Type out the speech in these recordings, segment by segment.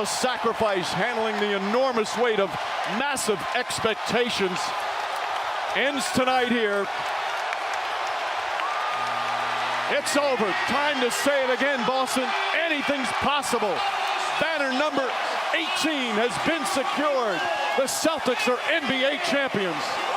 a sacrifice, handling the enormous weight of massive expectations. Ends tonight here. It's over. Time to say it again, Boston. Anything's possible. Banner number 18 has been secured. The Celtics are NBA champions.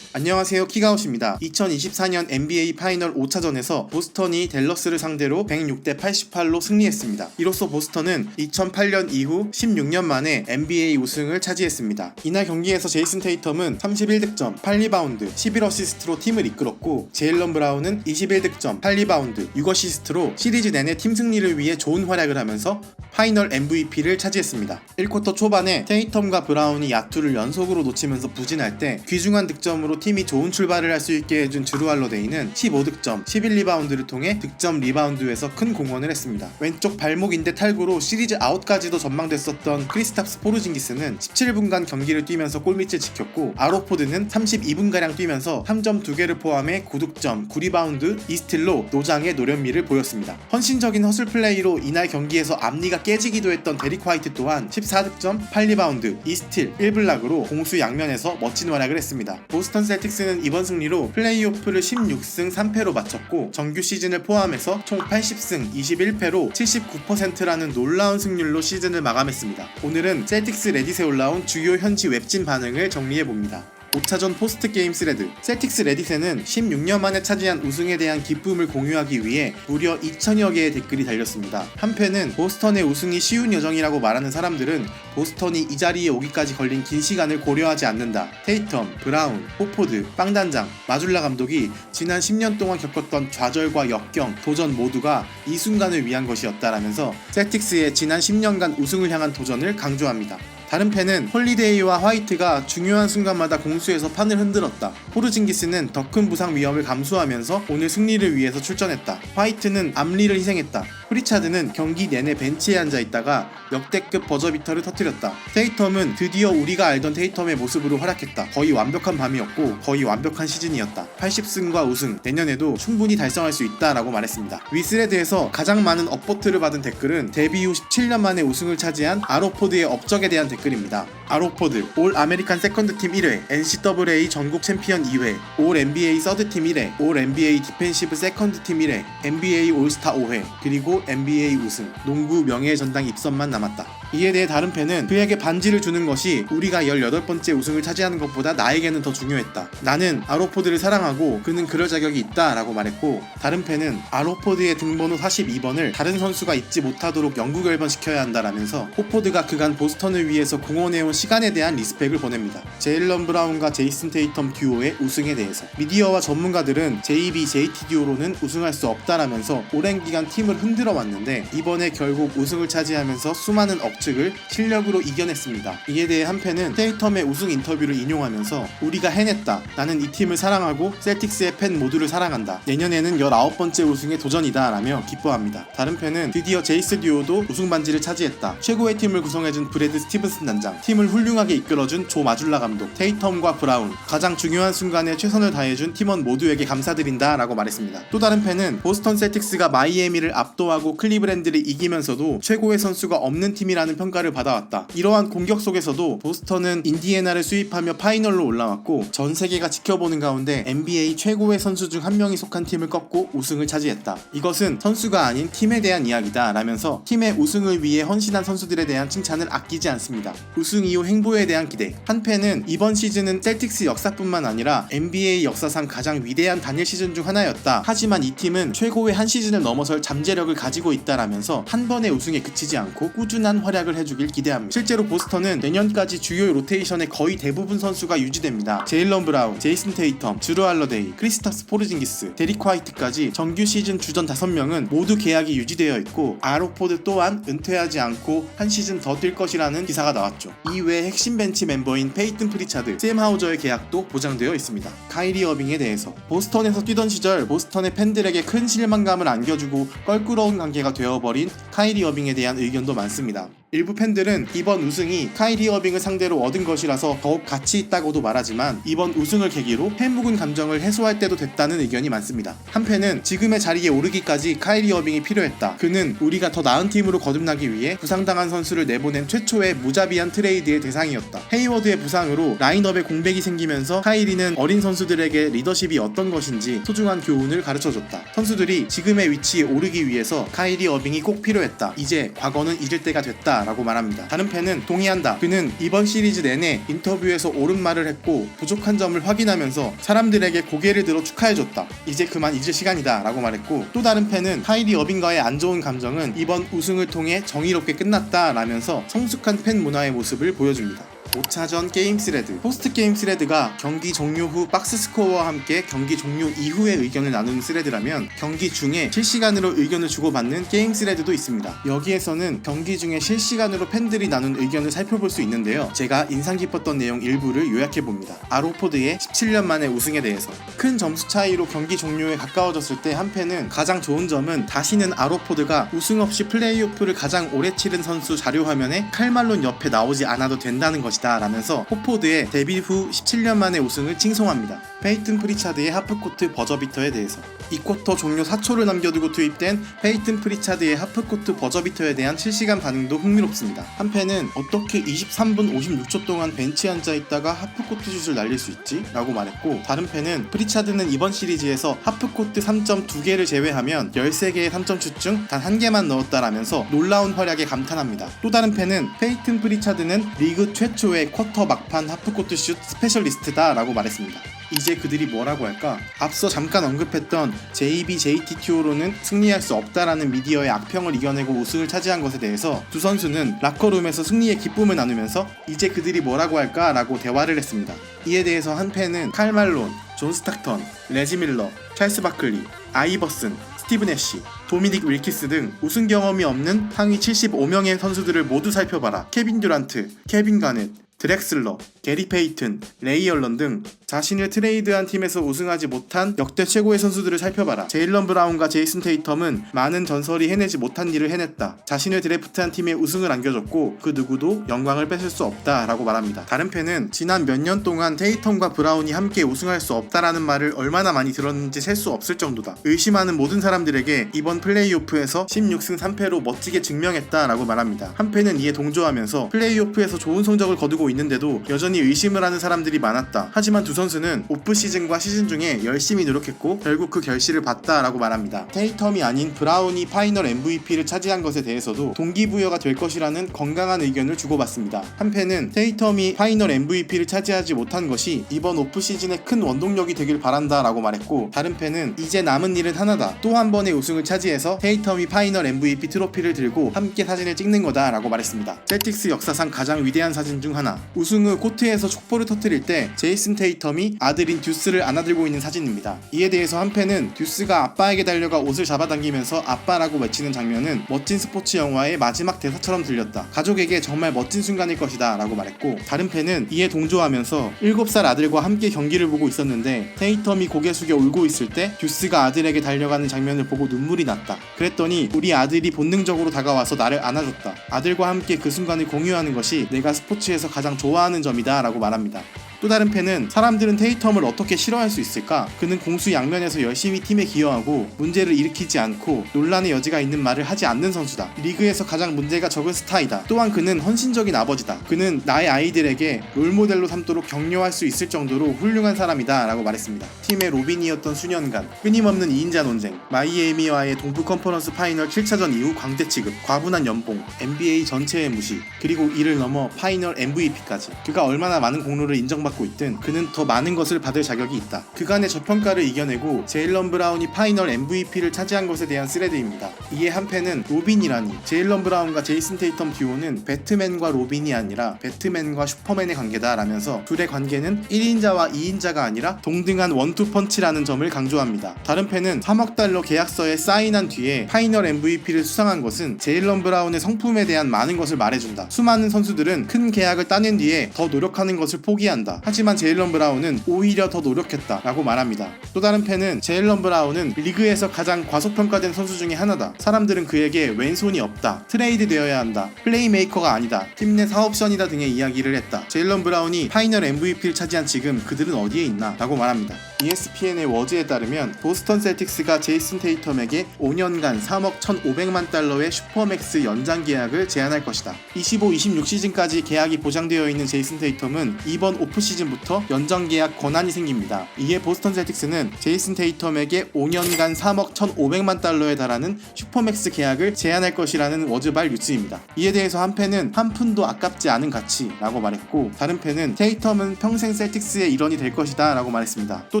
안녕하세요 키가웃입니다. 2024년 NBA 파이널 5차전에서 보스턴이 댈러스를 상대로 106대 88로 승리했습니다. 이로써 보스턴은 2008년 이후 16년 만에 NBA 우승을 차지했습니다. 이날 경기에서 제이슨 테이텀은 31득점 8리바운드 11어시스트로 팀을 이끌었고 제일런 브라운은 21득점 8리바운드 6어시스트로 시리즈 내내 팀 승리를 위해 좋은 활약을 하면서 파이널 MVP를 차지했습니다. 1쿼터 초반에 테이텀과 브라운이 야투를 연속으로 놓치면서 부진할 때 귀중한 득점으로 팀이 좋은 출발을 할 수 있게 해준 드루 할로데이는 15득점, 11리바운드를 통해 득점 리바운드에서 큰 공헌을 했습니다. 왼쪽 발목 인대 탈구로 시리즈 아웃까지도 전망됐었던 크리스탑스 포르징기스는 17분간 경기를 뛰면서 골밑을 지켰고 아로포드는 32분가량 뛰면서 3점 2개를 포함해 9득점, 9리바운드, 2스틸로 노장의 노련미를 보였습니다. 헌신적인 허슬 플레이로 이날 경기에서 앞니가 깨지기도 했던 데릭 화이트 또한 14득점, 8리바운드, 2스틸, 1블락으로 공수 양면에서 멋진 활약을 했습니다. 보스턴 셀 틱스는 이번 승리로 플레이오프를 16승 3패로 마쳤고 정규 시즌을 포함해서 총 80승 21패로 79%라는 놀라운 승률로 시즌을 마감했습니다. 오늘은 셀틱스 레딧에 올라온 주요 현지 웹진 반응을 정리해봅니다. 5차전 포스트 게임 스레드 셀틱스 레딧에는 16년 만에 차지한 우승에 대한 기쁨을 공유하기 위해 무려 2천여 개의 댓글이 달렸습니다. 한편은 보스턴의 우승이 쉬운 여정이라고 말하는 사람들은 보스턴이 이 자리에 오기까지 걸린 긴 시간을 고려하지 않는다. 테이텀, 브라운, 호포드, 빵단장, 마줄라 감독이 지난 10년 동안 겪었던 좌절과 역경, 도전 모두가 이 순간을 위한 것이었다라면서 셀틱스의 지난 10년간 우승을 향한 도전을 강조합니다. 다른 팬은 홀리데이와 화이트가 중요한 순간마다 공수에서 판을 흔들었다. 포르징기스는 더 큰 부상 위험을 감수하면서 오늘 승리를 위해서 출전했다. 화이트는 암리를 희생했다. 프리차드는 경기 내내 벤치에 앉아 있다가 역대급 버저비터를 터뜨렸다. 테이텀은 드디어 우리가 알던 테이텀의 모습으로 활약했다. 거의 완벽한 밤이었고 거의 완벽한 시즌이었다. 80승과 우승, 내년에도 충분히 달성할 수 있다라고 말했습니다. 위스레드에서 가장 많은 업보트를 받은 댓글은 데뷔 후 17년 만에 우승을 차지한 아로포드의 업적에 대한 댓글입니다. 아로포드, 올 아메리칸 세컨드 팀 1회, NCAA 전국 챔피언 2회, 올 NBA 서드 팀 1회, 올 NBA 디펜시브 세컨드 팀 1회, NBA 올스타 5회, 그리고 NBA 우승, 농구 명예의 전당 입선만 남았다. 이에 대해 다른 팬은 그에게 반지를 주는 것이 우리가 18번째 우승을 차지하는 것보다 나에게는 더 중요했다. 나는 아로포드를 사랑하고 그는 그럴 자격이 있다 라고 말했고 다른 팬은 아로포드의 등번호 42번을 다른 선수가 잊지 못하도록 영구 결번시켜야 한다라면서 호포드가 그간 보스턴을 위해서 공헌해온 시간에 대한 리스펙을 보냅니다. 제일런 브라운과 제이슨 테이텀 듀오의 우승에 대해서 미디어와 전문가들은 JB, JT 듀오로는 우승할 수 없다라면서 오랜 기간 팀을 흔들어 왔는데 이번에 결국 우승을 차지하면서 수많은 억 측을 실력으로 이겨냈습니다. 이에 대해 한 팬은 테이텀의 우승 인터뷰를 인용하면서 우리가 해냈다. 나는 이 팀을 사랑하고 셀틱스의 팬 모두를 사랑한다. 내년에는 19번째 우승의 도전이다 라며 기뻐합니다. 다른 팬은 드디어 제이스 듀오도 우승 반지를 차지했다. 최고의 팀을 구성해준 브래드 스티븐슨 단장, 팀을 훌륭하게 이끌어준 조 마줄라 감독, 테이텀과 브라운, 가장 중요한 순간에 최선을 다해준 팀원 모두에게 감사드린다 라고 말했습니다. 또 다른 팬은 보스턴 셀틱스가 마이애미를 압도하고 클리브랜드를 이기면서도 최고의 선수가 없는 팀이라는 평가를 받아왔다. 이러한 공격 속에서도 보스턴은 인디애나를 수입하며 파이널로 올라왔고 전 세계가 지켜보는 가운데 NBA 최고의 선수 중 한 명이 속한 팀을 꺾고 우승을 차지했다. 이것은 선수가 아닌 팀에 대한 이야기다 라면서 팀의 우승을 위해 헌신한 선수들에 대한 칭찬을 아끼지 않습니다. 우승 이후 행보에 대한 기대. 한 팬은 이번 시즌은 셀틱스 역사뿐만 아니라 NBA 역사상 가장 위대한 단일 시즌 중 하나였다. 하지만 이 팀은 최고의 한 시즌을 넘어설 잠재력을 가지고 있다라면서 한 번의 우승에 그치지 않고 꾸준한 활약 을 해주길 기대합니다. 실제로 보스턴은 내년까지 주요 로테이션의 거의 대부분 선수가 유지됩니다. 제일런 브라운, 제이슨 테이텀, 주루 할러데이, 크리스타스 포르징기스, 데릭 화이트까지 정규 시즌 주전 5명은 모두 계약이 유지되어 있고 아로포드 또한 은퇴하지 않고 한 시즌 더 뛸 것이라는 기사가 나왔죠. 이외 핵심 벤치 멤버인 페이튼 프리차드, 샘 하우저의 계약도 보장되어 있습니다. 카이리 어빙에 대해서 보스턴에서 뛰던 시절 보스턴의 팬들에게 큰 실망감을 안겨주고 껄끄러운 관계가 되어버린 카이리 어빙에 대한 의견도 많습니다. 일부 팬들은 이번 우승이 카이리 어빙을 상대로 얻은 것이라서 더욱 가치 있다고도 말하지만 이번 우승을 계기로 해묵은 감정을 해소할 때도 됐다는 의견이 많습니다. 한 팬은 지금의 자리에 오르기까지 카이리 어빙이 필요했다. 그는 우리가 더 나은 팀으로 거듭나기 위해 부상당한 선수를 내보낸 최초의 무자비한 트레이드의 대상이었다. 헤이워드의 부상으로 라인업에 공백이 생기면서 카이리는 어린 선수들에게 리더십이 어떤 것인지 소중한 교훈을 가르쳐줬다. 선수들이 지금의 위치에 오르기 위해서 카이리 어빙이 꼭 필요했다. 이제 과거는 잊을 때가 됐다. 라고 말합니다. 다른 팬은 동의한다. 그는 이번 시리즈 내내 인터뷰에서 옳은 말을 했고 부족한 점을 확인하면서 사람들에게 고개를 들어 축하해줬다. 이제 그만 잊을 시간이다. 라고 말했고 또 다른 팬은 카이리 어빙과의 안 좋은 감정은 이번 우승을 통해 정의롭게 끝났다. 라면서 성숙한 팬 문화의 모습을 보여줍니다. 5차전 게임 스레드 포스트 게임 스레드가 경기 종료 후 박스 스코어와 함께 경기 종료 이후의 의견을 나누는 스레드라면 경기 중에 실시간으로 의견을 주고받는 게임 스레드도 있습니다. 여기에서는 경기 중에 실시간으로 팬들이 나눈 의견을 살펴볼 수 있는데요. 제가 인상 깊었던 내용 일부를 요약해 봅니다. 아로포드의 17년 만에 우승에 대해서 큰 점수 차이로 경기 종료에 가까워졌을 때 한 팬은 가장 좋은 점은 다시는 아로포드가 우승 없이 플레이오프를 가장 오래 치른 선수 자료 화면에 칼말론 옆에 나오지 않아도 된다는 것이 다 라면서 호포드의 데뷔 후 17년 만의 우승을 칭송합니다. 페이튼 프리차드의 하프코트 버저비터에 대해서 이 쿼터 종료 4초를 남겨두고 투입된 페이튼 프리차드의 하프코트 버저비터에 대한 실시간 반응도 흥미롭습니다. 한 팬은 어떻게 23분 56초 동안 벤치에 앉아 있다가 하프코트 슛을 날릴 수 있지? 라고 말했고 다른 팬은 프리차드는 이번 시리즈에서 하프코트 3점 2개를 제외하면 13개의 3점 슛 중 단 한 개만 넣었다라면서 놀라운 활약에 감탄합니다. 또 다른 팬은 페이튼 프리차드는 리그 최초의 쿼터 막판 하프코트 슛 스페셜리스트다 라고 말했습니다. 이제 그들이 뭐라고 할까? 앞서 잠깐 언급했던 JB JTTO로는 승리할 수 없다라는 미디어의 악평을 이겨내고 우승을 차지한 것에 대해서 두 선수는 라커룸에서 승리의 기쁨을 나누면서 이제 그들이 뭐라고 할까 라고 대화를 했습니다. 이에 대해서 한 팬은 칼 말론, 존 스타턴, 레지 밀러, 찰스 바클리, 아이버슨, 스티븐 애쉬, 도미닉 윌키스 등 우승 경험이 없는 상위 75명의 선수들을 모두 살펴봐라. 케빈 듀란트, 케빈 가넷, 드렉슬러, 게리 페이튼, 레이 얼런 등 자신을 트레이드한 팀에서 우승하지 못한 역대 최고의 선수들을 살펴봐라. 제일런 브라운과 제이슨 테이텀은 많은 전설이 해내지 못한 일을 해냈다. 자신을 드래프트한 팀에 우승을 안겨줬고 그 누구도 영광을 뺏을 수 없다 라고 말합니다. 다른 팬은 지난 몇 년 동안 테이텀과 브라운이 함께 우승할 수 없다라는 말을 얼마나 많이 들었는지 셀 수 없을 정도다. 의심하는 모든 사람들에게 이번 플레이오프에서 16승 3패로 멋지게 증명했다 라고 말합니다. 한 팬은 이에 동조하면서 플레이오프에서 좋은 성적을 거두고 있는데도 여전히 의심을 하는 사람들이 많았다. 하지만 두 선수는 오프 시즌과 시즌 중에 열심히 노력했고 결국 그 결실을 봤다라고 말합니다. 테이텀이 아닌 브라운이 파이널 MVP를 차지한 것에 대해서도 동기부여가 될 것이라는 건강한 의견을 주고받습니다. 한 팬은 테이텀이 파이널 MVP를 차지하지 못한 것이 이번 오프 시즌의 큰 원동력이 되길 바란다라고 말했고 다른 팬은 이제 남은 일은 하나다. 또 한 번의 우승을 차지해서 테이텀이 파이널 MVP 트로피를 들고 함께 사진을 찍는 거다라고 말했습니다. 셀틱스 역사상 가장 위대한 사진 중 하나. 우승 후 코트에서 촉포를 터뜨릴 때 제이슨 테이텀이 아들인 듀스를 안아들고 있는 사진입니다. 이에 대해서 한 팬은 듀스가 아빠에게 달려가 옷을 잡아당기면서 아빠라고 외치는 장면은 멋진 스포츠 영화의 마지막 대사처럼 들렸다. 가족에게 정말 멋진 순간일 것이다 라고 말했고 다른 팬은 이에 동조하면서 7살 아들과 함께 경기를 보고 있었는데 테이텀이 고개 숙여 울고 있을 때 듀스가 아들에게 달려가는 장면을 보고 눈물이 났다. 그랬더니 우리 아들이 본능적으로 다가와서 나를 안아줬다. 아들과 함께 그 순간을 공유하는 것이 내가 스포츠에서 가장 좋아하는 점이다 라고 말합니다. 또 다른 팬은 사람들은 테이텀을 어떻게 싫어할 수 있을까? 그는 공수 양면에서 열심히 팀에 기여하고 문제를 일으키지 않고 논란의 여지가 있는 말을 하지 않는 선수다. 리그에서 가장 문제가 적은 스타이다. 또한 그는 헌신적인 아버지다. 그는 나의 아이들에게 롤모델로 삼도록 격려할 수 있을 정도로 훌륭한 사람이다. 라고 말했습니다. 팀의 로빈이었던 수년간 끊임없는 2인자 논쟁, 마이애미와의 동부 컨퍼런스 파이널 7차전 이후 광대 취급, 과분한 연봉, NBA 전체의 무시, 그리고 이를 넘어 파이널 MVP까지 그가 얼마나 많은 공로를 인정받 인정받고 있든 그는 더 많은 것을 받을 자격이 있다. 그간의 저평가를 이겨내고 제일런 브라운이 파이널 MVP를 차지한 것에 대한 스레드입니다. 이에 한 팬은 로빈이라니 제일런 브라운과 제이슨 테이텀 듀오는 배트맨과 로빈이 아니라 배트맨과 슈퍼맨의 관계다 라면서 둘의 관계는 1인자와 2인자가 아니라 동등한 원투펀치라는 점을 강조합니다. 다른 팬은 3억 달러 계약서에 사인한 뒤에 파이널 MVP를 수상한 것은 제일런 브라운의 성품에 대한 많은 것을 말해준다. 수많은 선수들은 큰 계약을 따낸 뒤에 더 노력하는 것을 포기한다. 하지만 제일런 브라운은 오히려 더 노력했다. 라고 말합니다. 또 다른 팬은 제일런 브라운은 리그에서 가장 과소평가된 선수 중에 하나다. 사람들은 그에게 왼손이 없다. 트레이드 되어야 한다. 플레이메이커가 아니다. 팀 내 사업션이다 등의 이야기를 했다. 제일런 브라운이 파이널 MVP를 차지한 지금 그들은 어디에 있나? 라고 말합니다. ESPN의 워즈에 따르면 보스턴 셀틱스가 제이슨 테이텀에게 5년간 3억 1,500만 달러의 슈퍼맥스 연장 계약을 제안할 것이다. 25-26 시즌까지 계약이 보장되어 있는 제이슨 테이텀은 이번 오프 시즌부터 연장 계약 권한이 생깁니다. 이에 보스턴 셀틱스는 제이슨 테이텀에게 5년간 3억 1,500만 달러에 달하는 슈퍼맥스 계약을 제안할 것이라는 워즈발 뉴스입니다. 이에 대해서 한 팬은 한 푼도 아깝지 않은 가치라고 말했고 다른 팬은 테이텀은 평생 셀틱스의 일원이 될 것이다 라고 말했습니다. 또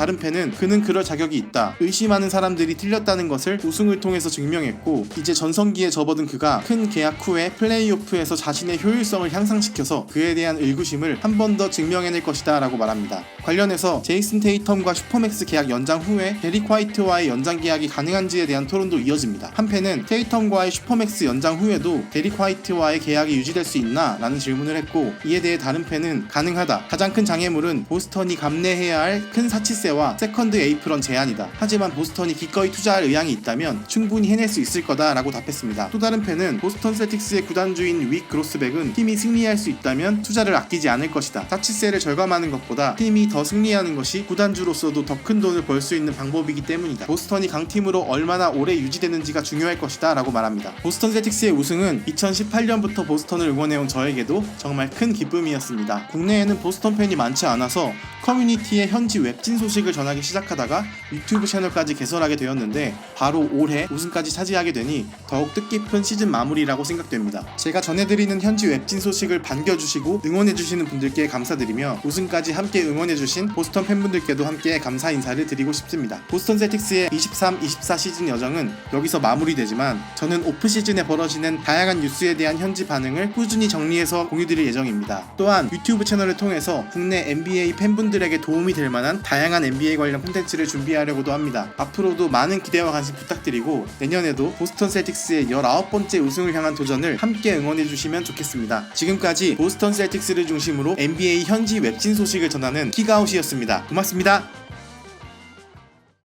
다른 팬은 그는 그럴 자격이 있다. 의심하는 사람들이 틀렸다는 것을 우승을 통해서 증명했고 이제 전성기에 접어든 그가 큰 계약 후에 플레이오프에서 자신의 효율성을 향상시켜서 그에 대한 의구심을 한 번 더 증명해낼 것이다 라고 말합니다. 관련해서 제이슨 테이텀과 슈퍼맥스 계약 연장 후에 데릭 화이트와의 연장 계약이 가능한지에 대한 토론도 이어집니다. 한 팬은 테이텀과의 슈퍼맥스 연장 후에도 데릭 화이트와의 계약이 유지될 수 있나? 라는 질문을 했고 이에 대해 다른 팬은 가능하다. 가장 큰 장애물은 보스턴이 감내해야 할 큰 사치세 와 세컨드 에이프런 제한이다. 하지만 보스턴이 기꺼이 투자할 의향이 있다면 충분히 해낼 수 있을 거다 라고 답했습니다. 또 다른 팬은 보스턴 셀틱스의 구단주인 윅 그로스백은 팀이 승리할 수 있다면 투자를 아끼지 않을 것이다. 사치세를 절감하는 것보다 팀이 더 승리하는 것이 구단주로서도 더 큰 돈을 벌 수 있는 방법이기 때문이다. 보스턴이 강팀으로 얼마나 오래 유지되는지가 중요할 것이다 라고 말합니다. 보스턴 셀틱스의 우승은 2018년부터 보스턴을 응원해온 저에게도 정말 큰 기쁨이었습니다. 국내에는 보스턴 팬이 많지 않아서 커뮤니티에 현지 웹진 소식을 전하기 시작하다가 유튜브 채널까지 개설하게 되었는데 바로 올해 우승까지 차지하게 되니 더욱 뜻깊은 시즌 마무리라고 생각됩니다. 제가 전해드리는 현지 웹진 소식을 반겨주시고 응원해주시는 분들께 감사드리며 우승까지 함께 응원해주신 보스턴 팬분들께도 함께 감사 인사를 드리고 싶습니다. 보스턴 셀틱스의 23-24 시즌 여정은 여기서 마무리되지만 저는 오프 시즌에 벌어지는 다양한 뉴스에 대한 현지 반응을 꾸준히 정리해서 공유드릴 예정입니다. 또한 유튜브 채널을 통해서 국내 NBA 팬 분들에게 도움이 될 만한 다양한 NBA 관련 콘텐츠를 준비하려고도 합니다. 앞으로도 많은 기대와 관심 부탁드리고 내년에도 보스턴 셀틱스의 19번째 우승을 향한 도전을 함께 응원해주시면 좋겠습니다. 지금까지 보스턴 셀틱스를 중심으로 NBA 현지 웹진 소식을 전하는 키가웃이었습니다. 고맙습니다.